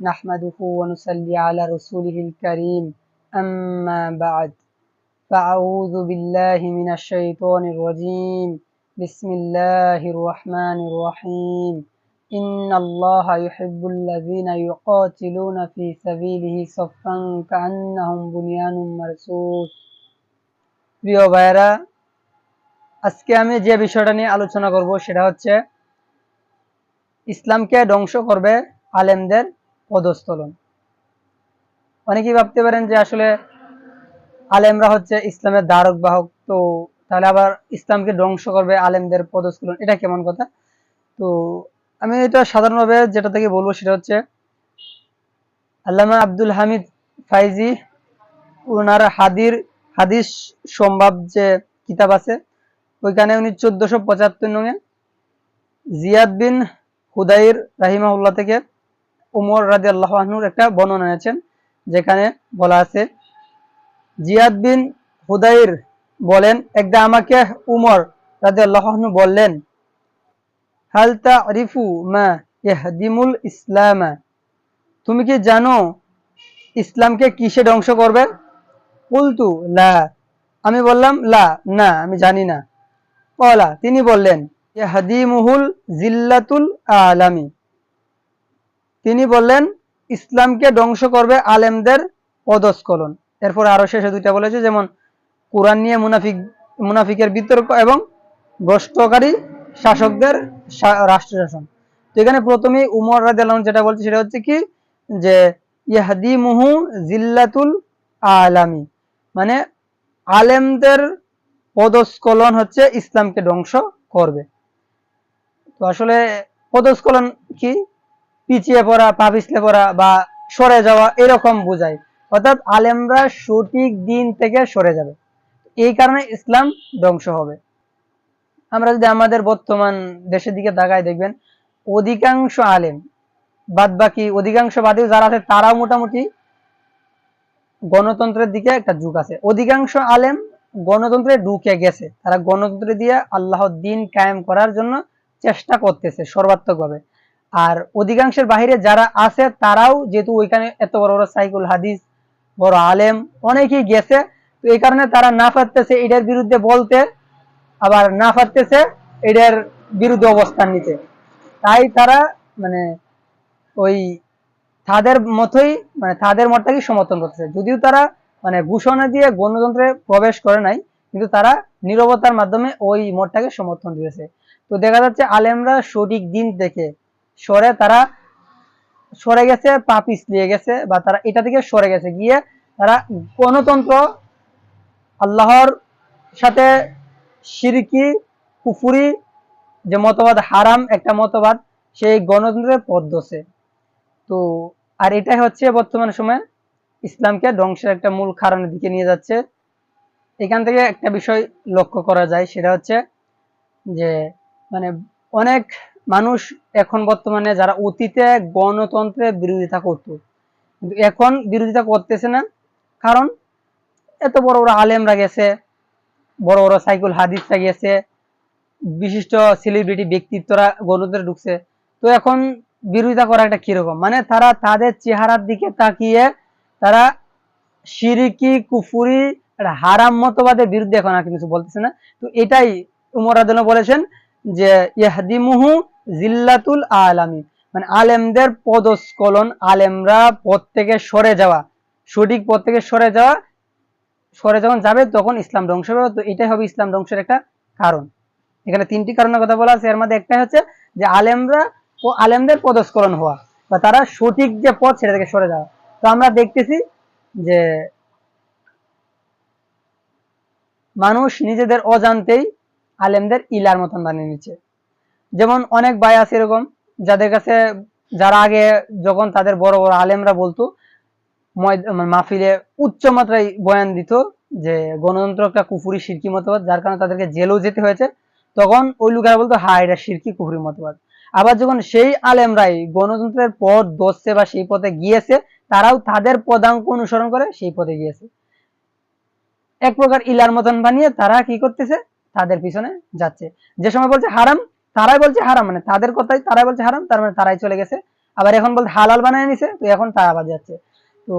نحمده ونصلي على رسوله الكريم أما بعد فأعوذ بالله من الشيطان الرجيم بسم الله الرحمن الرحيم إن الله يحب الذين يقاتلون في سبيله صفا كأنهم بنيان مرصوص প্রিয় ভাইয়েরা আজকে আমি যে বিষয়টা নিয়ে আলোচনা করব সেটা হচ্ছে ইসলামকে ধ্বংস করবে আলেমদের পদস্থলন। অনেকেই ভাবতে পারেন যে আসলে আলেমরা হচ্ছে ইসলামের ধারক বাহক, তো তাহলে আবার ইসলামকে ধ্বংস করবে আলেমদের পদস্থলন, এটা কেমন কথা? তো আমি এটা সাধারণভাবে যেটা থেকে বলব সেটা হচ্ছে আল্লামা আব্দুল হামিদ ফাইজি ওনার হাদির, হাদিস সম্ভাব যে কিতাব আছে, ওইখানে উনি চোদ্দশো পঁচাত্তর নঙে জিয়াদ বিন হুদাইর রাহিমাহুল্লাহ থেকে উমর রাজি আল্লাহনুর একটা বর্ণনা এনেছেন, যেখানে বলা আছে, জিয়াদ বিন হুদাইর বলেন, একদা আমাকে উমর রাজি আল্লাহনু বললেন, হাল তারিফু মা ইহদিমুল ইসলামা? তুমি কি জানো ইসলামকে কিসে ধ্বংস করবে? কুলতু, লা। আমি বললাম, লা, না, আমি জানি না। কলা? তিনি বললেন হাদিমুহুল জিল্লাতুল আলামি। তিনি বললেন, ইসলামকে ধ্বংস করবে আলেমদের পদস্খলন। এরপর আরও শেষে দুইটা বলেছে, যেমন, কোরআন নিয়ে মুনাফিক, মুনাফিকের বিতর্ক এবং ভ্রষ্টকারী শাসকদের রাষ্ট্র শাসন তো এখানে প্রথমেই উমর আনহু যেটা বলছে, সেটা হচ্ছে কি? যে, ইয়াহদিমুহু জিল্লাতুল আলামি। মানে আলেমদের পদস্খলন হচ্ছে ইসলামকে ধ্বংস করবে। তো আসলে পদস্খলন কি? পিছিয়ে পড়া পা পিছলে পড়া বা সরে যাওয়া এরকম বোঝায়। অর্থাৎ আলেমরা সঠিক দিন থেকে সরে যাবে। এই কারণে ইসলাম ধ্বংস হবে। আমরা যদি আমাদের বর্তমান দেশের দিকে তাকায় দেখবেন, অধিকাংশ আলেম বাদ বাকি অধিকাংশ বাদী যারা আছে, তারাও মোটামুটি গণতন্ত্রের দিকে একটা যুগ আছে। অধিকাংশ আলেম গণতন্ত্রে ঢুকে গেছে। তারা গণতন্ত্র দিয়ে আল্লাহর দিন কায়েম করার জন্য চেষ্টা করতেছে সর্বাত্মকভাবে। আর অধিকাংশের বাহিরে যারা আছে, তারাও যেহেতু ওইখানে এত বড় বড় সাইকুল হাদিস, বড় আলেম, অনেকেই গেছে। তো এই কারণে তারা না পারতেছে এটার বিরুদ্ধে বলতে, আবার না পারতেছে এটার বিরুদ্ধে অবস্থান নিতে। তাই তারা মানে ওই তাদের মতোই মানে তাদের মতটাকে সমর্থন করতেছে। যদিও তারা মানে ঘোষণা দিয়ে গণতন্ত্রে প্রবেশ করে নাই, কিন্তু তারা নিরবতার মাধ্যমে ওই মতটাকে সমর্থন দিয়েছে। তো দেখা যাচ্ছে আলেমরা সঠিক দিন থেকে সরে তারা সরে গেছে, পা পিছলিয়ে গেছে বা তারা এটা থেকে সরে গেছে। গিয়ে তারা গণতন্ত্র, আল্লাহর সাথে সিরকি, কুফুরি যে মতবাদ হারাম, একটা মতবাদ, সেই গণতন্ত্রের পথ তো, আর এটাই হচ্ছে বর্তমান সময়ে ইসলামকে ধ্বংসের একটা মূল কারণের দিকে নিয়ে যাচ্ছে। এখান থেকে একটা বিষয় লক্ষ্য করা যায়, সেটা হচ্ছে যে মানে অনেক মানুষ এখন বর্তমানে যারা অতীতে গণতন্ত্রের বিরোধিতা করত, কিন্তু এখন বিরোধিতা করতেছে না। কারণ এত বড় বড় আলেমরা গেছে, বড় বড় সাইকুল হাদিসরা গেছে, বিশিষ্ট সেলিব্রিটি ব্যক্তিত্বরা গণতন্ত্রে ঢুকছে। তো এখন বিরোধিতা করা একটা কীরকম? মানে তারা তাদের চেহারার দিকে তাকিয়ে তারা সিরিকি, কুফুরি হারাম মতবাদের বিরুদ্ধে এখন আর কিছু বলতেছে না। তো এটাই উমর আদল বলেছেন যে ইয়াহদিমুহু জিল্লাতুল আলামি। মানে আলেমদের পদস্খলন, আলেমরা পথ থেকে সরে যাওয়া, সঠিক পথ থেকে সরে যাওয়া, সরে যখন যাবে তখন ইসলাম ধ্বংস হবে। তো এটাই হবে ইসলাম ধ্বংসের একটা কারণ। এখানে তিনটি কারণের কথা বলা আছে। এর মধ্যে একটাই হচ্ছে যে আলেমরা ও আলেমদের পদস্কলন হওয়া বা তারা সঠিক যে পথ সেটা থেকে সরে যাওয়া। তো আমরা দেখতেছি যে মানুষ নিজেদের অজান্তেই আলেমদের ইলার মতন বানিয়ে নিচ্ছে। যেমন অনেক ভাই আছে এরকম, যাদের কাছে যারা আগে যখন তাদের বড় বড় আলেমরা বলতো মানে মাহফিলে উচ্চ মাত্রায় বয়ান দিত যে গণতন্ত্র একটা কুফুরি শিরকি মতবাদ, যার কারণে তাদেরকে জেলেও যেতে হয়েছে। তখন ওই লোকেরা বলতো হ্যাঁ এটা শিরকি কুফুরি মতবাদ। আবার যখন সেই আলেমরাই গণতন্ত্রের পথ ধরছে বা সেই পথে গিয়েছে, তারাও তাদের পদাঙ্ক অনুসরণ করে সেই পথে গিয়েছে। এক প্রকার ইলার মতন বানিয়ে তারা কি করতেছে? তাদের পিছনে যাচ্ছে। যে সময় বলছে হারাম, তারাই বলছে হারাম মানে তাদের কথাই তারাই বলছে হারাম তার মানে তারাই চলে গেছে। আবার এখন বলতে হালাল বানায় নিছে, তো এখন তারা আবার যাচ্ছে। তো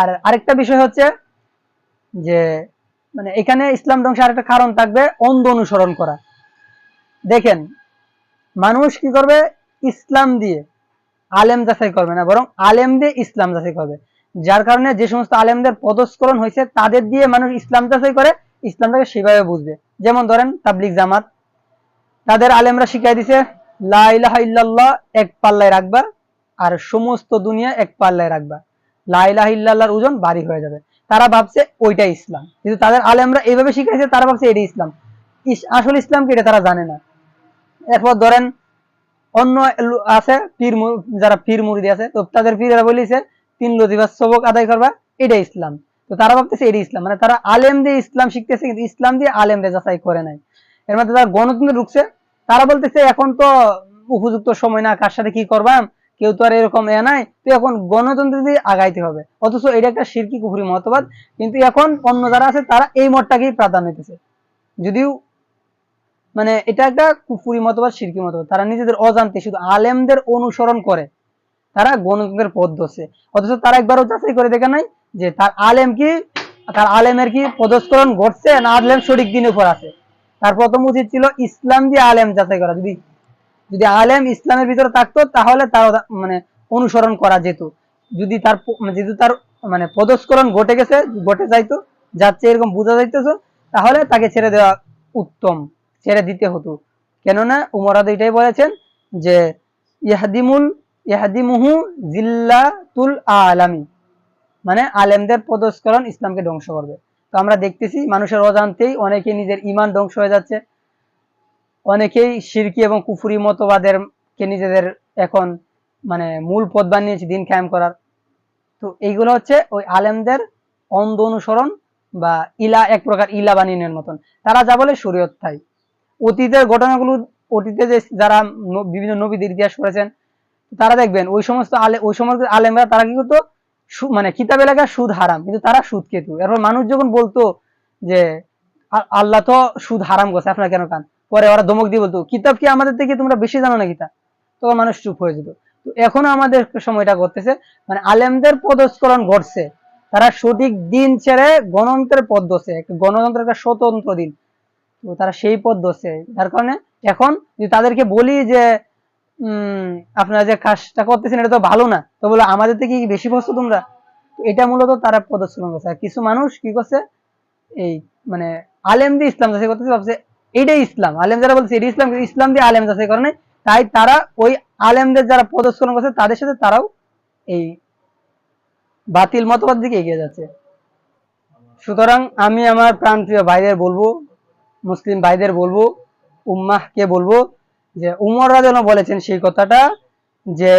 আর আরেকটা বিষয় হচ্ছে যে মানে এখানে ইসলাম ধ্বংসের আরেকটা কারণ থাকবে, অন্ধ অনুসরণ করা। দেখেন, মানুষ কি করবে? ইসলাম দিয়ে আলেম যাচাই করবে না, বরং আলেম দিয়ে ইসলাম যাচাই করবে। যার কারণে যে সমস্ত আলেমদের পদস্করণ হয়েছে, তাদের দিয়ে মানুষ ইসলাম যাচাই করে, ইসলামটাকে সেভাবে বুঝবে। যেমন ধরেন তাবলিক জামাত, তাদের আলেমরা শিখাই দিছে, লা ইল্লাল্লাহ, এক পাল্লায় রাখবা আর সমস্ত দুনিয়া এক পাল্লায় রাখবা। লা ইলাহা ইল্লাল্লাহর ওজন ভারী হয়ে যাবে। তারা ভাবছে ওইটা ইসলাম। কিন্তু তাদের আলেমরা এইভাবে শিখাইছে, তারা ভাবছে এটা ইসলাম। আসল ইসলাম কি এটা তারা জানে না। এরপর ধরেন অন্য আছে পীর যারা পীর মুরিদি আছে, তো তাদের পীরেরা বলিছে, তিন লতিফা সবক আদায় করবা এটা ইসলাম। তো তারা ভাবতেছে এটা ইসলাম। মানে তারা আলেম দিয়ে ইসলাম শিখতেছে কিন্তু ইসলাম দিয়ে আলেম যাচাই করে নাই। এর মধ্যে তারা গণতন্ত্রে ঢুকছে। তারা বলতেছে, এখন তো উপযুক্ত সময় না, কার সাথে কি করবাম? কেউ তো আর এরকম এ নাই। তো এখন গণতন্ত্র দিয়ে আগাইতে হবে। অথচ এটা একটা শিরকি কুফুরি মতবাদ। কিন্তু এখন অন্য যারা আছে, তারা এই মতটাকেই প্রাধান্য দিতেছে। যদিও মানে এটা একটা কুফুরি মতবাদ শিরকি মতবাদ। তারা নিজেদের অজান্তে শুধু আলেমদের অনুসরণ করে। তারা গণতন্ত্রের পথ ধরছে। অথচ তারা একবারও যাচাই করে দেখে নাই যে তার আলেম কি, তার আলেমের কি পদস্করণ ঘটছে না আলেম সঠিক দিনের উপর আছে? তার প্রথম উচিত ছিল ইসলাম দিয়ে আলেম যাচাই করা। যদি যদি আলেম ইসলামের ভিতরে থাকতো, তাহলে তার মানে অনুসরণ করা যেত। যদি তার মানে যেহেতু তার মানে পদস্করণ ঘটে গেছে, ঘটে যাইতো, যাচ্ছে এরকম বোঝা যাইতেছে, তাহলে তাকে ছেড়ে দেওয়া উত্তম, ছেড়ে দিতে হতো। কেননা উমরাদ এটাই বলেছেন যে ইহাদিমুল ইহাদিমুহু জিল্লাতুল আলামি। মানে আলেমদের পদস্করণ ইসলামকে ধ্বংস করবে। তো আমরা দেখতেছি মানুষের অজান্তেই অনেকে নিজের ইমান ধ্বংস হয়ে যাচ্ছে। অনেকেই শিরকি এবং কুফুরি মতবাদের কে নিজেদের এখন মানে মূল পদ বানিয়েছে দিন কায়েম করার। তো এইগুলো হচ্ছে ওই আলেমদের অন্ধ অনুসরণ বা ইলা, এক প্রকার ইলা বানিয়ে মতন। তারা যা বলে শরীয়ত তাই। অতীতের ঘটনাগুলো, অতীতে যে যারা বিভিন্ন নবীদের ইতিহাস করেছেন তারা দেখবেন ওই সমস্ত আলে, ওই সমস্ত আলেমরা তারা কি করতো? মানে কিতাবে লেখা সুদ হারাম, কিন্তু তারা সুদ খেত। এরপর মানুষ যখন বলতো যে আল্লাহ তো সুদ হারাম করছে, আপনারা কেন কান পরে ওরা ধমক দিয়ে বলতো, কিতাব কি আমাদের থেকে তোমরা বেশি জানো না কিতাব তখন মানুষ চুপ হয়ে যেত। তো এখনও আমাদের সময়টা করতেছে মানে আলেমদের পদস্করণ ঘটছে। তারা সঠিক দিন ছেড়ে গণতন্ত্রের পথ ধরছে। একটা গণতন্ত্রের একটা স্বতন্ত্র দিন। তো তারা সেই পথ ধরছে। যার কারণে এখন যদি তাদেরকে বলি যে আপনারা যে কাজটা করতেছেন, এটা তো ভালো না। তো বলে, আমাদের থেকে বেশি বসছো তোমরা? এটা মূলত তারা প্রদর্শন করছে। আর কিছু মানুষ কি করছে, এই মানে আলেম দিয়ে ইসলাম যাচাই করতেছে, ভাবছে এইটাই ইসলাম। আলেম যারা বলছে এটাই ইসলাম ইসলাম দিয়ে আলেম যাচাই করে নাই। তাই তারা ওই আলেমদের যারা প্রদর্শন করছে, তাদের সাথে তারাও এই বাতিল মতবাদ দিকে এগিয়ে যাচ্ছে। সুতরাং আমি আমার প্রাণপ্রিয় ভাইদের বলব, মুসলিম ভাইদের বলব, উম্মাহকে বলব যে উমর রাজন বলেছেন সেই কথাটা, যে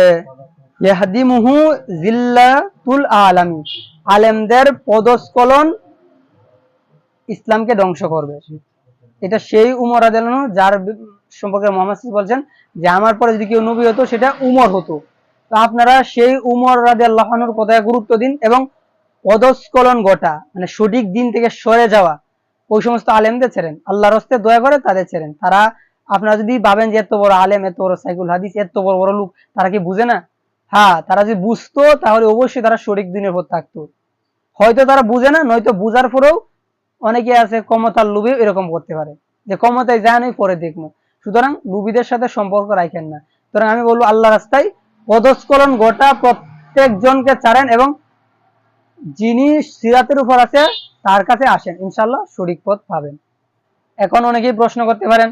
ইয়াহদিমুহু আলেমদের পদস্খলন ইসলামকে ধ্বংস করবে। এটা সেই উমর আনহু যার সম্পর্কে মোহাম্মদ বলছেন যে, আমার পরে যদি কেউ নবী হতো, সেটা উমর হতো। তো আপনারা সেই উমর রাদিয়াল্লাহু আনহুর কথায় গুরুত্ব দিন এবং পদস্খলন ঘটা মানে সঠিক দিন থেকে সরে যাওয়া, ওই সমস্ত আলেমদের ছেড়েন। আল্লাহর হস্তে দয়া করে তাদের ছেড়েন। তারা আপনারা যদি ভাবেন যে এত বড় আলেম, এত বড় সাইকুল হাদিস, এত বড় বড় লোক, তারা কি বুঝে না? হ্যাঁ তারা যদি বুঝতো, তাহলে অবশ্যই তারা সঠিক দিনের উপর থাকতো। হয়তো তারা বুঝে না, নয়তো বুঝার পরেও অনেকে আছে ক্ষমতার লোভে এরকম করতে পারে। যে ক্ষমতায় যায় নয় পরে দেখব। সুতরাং লুবিদের সাথে সম্পর্ক রাখেন না। সুতরাং আমি বলব, আল্লাহ রাস্তায় পদস্খলন গোটা প্রত্যেক জনকে ছাড়েন এবং যিনি সিরাতের উপর আছে, তার কাছে আসেন। ইনশাল্লাহ শরিক পথ পাবেন। এখন অনেকেই প্রশ্ন করতে পারেন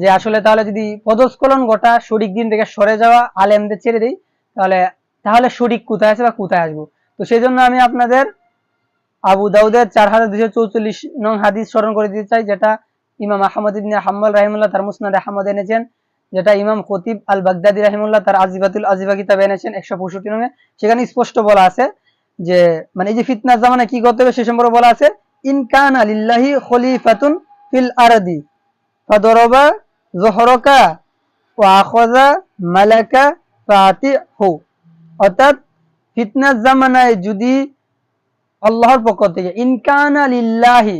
যে আসলে তাহলে যদি পদস্খলন গোটা সঠিক দিন থেকে সরে যাওয়া, আলেমদের ছেড়ে দিই, তাহলে তাহলে সঠিক কোথায় আছে বা কোথায় আসব? তো সেই জন্য আমি আপনাদের আবু দাউদের চার হাজার দুশো চৌচল্লিশ নং হাদিস স্মরণ করে দিতে চাই, যেটা ইমাম আহমদ ইবনে হাম্মাল রাহিমুল্লাহ তার মুসনাদ আহমদ এনেছেন, যেটা ইমাম খতিব আল বাগদাদি রাহিমুল্লাহ তার আজিবাতুল আজিবা কিতাবে এনেছেন, একশো পঁয়ষট্টি নঙে সেখানে স্পষ্ট বলা আছে যে মানে এই যে ফিতনার জামানা কি করতে হবে সে সম্পর্কে বলা আছে ইনকান আলিল্লাহি খলিফাতুন ফিল আরদি, ফাদরবা জহরকা ও আখজা মালাকা ফাতি হু অর্থাৎ জামানায় যদি আল্লাহর পক্ষ থেকে ইনকান আলিল্লাহি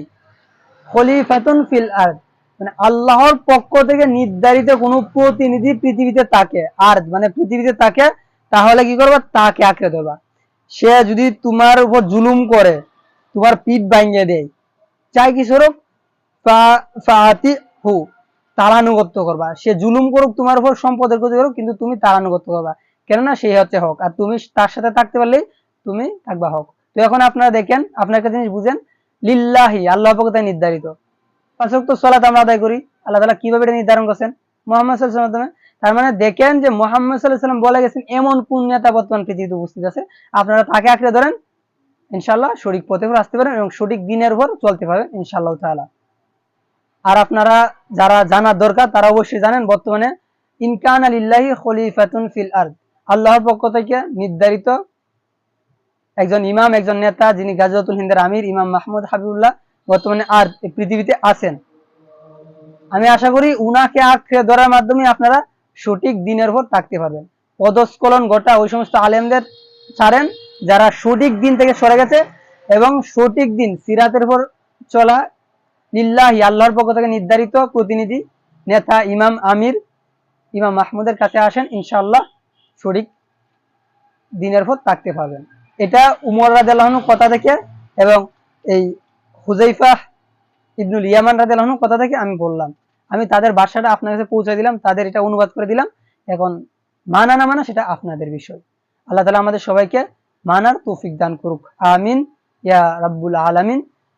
খলিফাতুন ফিল আরদ মানে আল্লাহর পক্ষ থেকে নির্ধারিত কোন প্রতিনিধি পৃথিবীতে থাকে আর মানে পৃথিবীতে থাকে, তাহলে কি করবা তাকে আঁকড়ে ধরবা সে যদি তোমার উপর জুলুম করে তোমার পিঠ ভাঙিয়ে দেয়। চাই কি স্বরূপ ফাতি হু তালানুগত্য করবা। সে জুলুম করুক, তোমার উপর সম্পদের ক্ষতি করুক, কিন্তু তুমি তালানুগত্য করবা। কেননা সেই হচ্ছে হক, আর তুমি তার সাথে থাকতে পারলেই তুমি থাকবা হক। তো এখন আপনারা দেখেন আপনার একটা জিনিস বুঝেন, লিল্লাহি আল্লাহ পক্ষ নির্ধারিত। পাঁচ সলাত আমরা আদায় করি, আল্লাহ তালা কীভাবে এটা নির্ধারণ করছেন? মোহাম্মদ সাল্লাহ মাধ্যমে। তার মানে দেখেন যে মোহাম্মদ সাল্লাহ সাল্লাম বলে গেছেন, এমন কোন নেতা বর্তমান পৃথিবীতে উপস্থিত আছে? আপনারা তাকে আঁকড়ে ধরেন ইনশাল্লাহ সঠিক পথে আসতে পারেন এবং সঠিক দিনের উপর চলতে পারবেন ইনশাল্লাহ তাআলা। আর আপনারা যারা জানার দরকার, তারা অবশ্যই জানেন বর্তমানে ইনকান আলিল্লাহি খলিফাতুন ফিল আরদ। আল্লাহর পক্ষ থেকে নির্ধারিত একজন ইমাম, একজন নেতা যিনি গাজওয়াতুল হিন্দের আমির, ইমাম মাহমুদ হাবিবুল্লাহ বর্তমানে আর পৃথিবীতে আছেন। আমি আশা করি উনাকে আঁকড়ে ধরার মাধ্যমে আপনারা সঠিক দিনের উপর থাকতে পারবেন। পদস্খলন গোটা ওই সমস্ত আলেমদের ছাড়েন যারা সঠিক দিন থেকে সরে গেছে এবং সঠিক দিন সিরাতের উপর চলা লিল্লাহি, আল্লাহর পক্ষ থেকে নির্ধারিত প্রতিনিধি, নেতা, ইমাম, আমির, ইমাম মাহমুদের কাছে আসেন, ইনশাআল্লাহ সঠিক দিনের উপর থাকতে পারবেন। এটা উমর রাদিয়াল্লাহু কথা থেকে এবং এই হুজাইফা ইবনুল ইয়ামান রাদিয়াল্লাহু কথা থেকে আমি বললাম। আমি তাদের ভাষাটা আপনার কাছে পৌঁছে দিলাম, তাদের এটা অনুবাদ করে দিলাম। এখন মানা না মানা সেটা আপনাদের বিষয়। আল্লাহ তালা আমাদের সবাইকে মানার তৌফিক দান করুক। আমিন। ইয়া রাব্বুল আলামিন।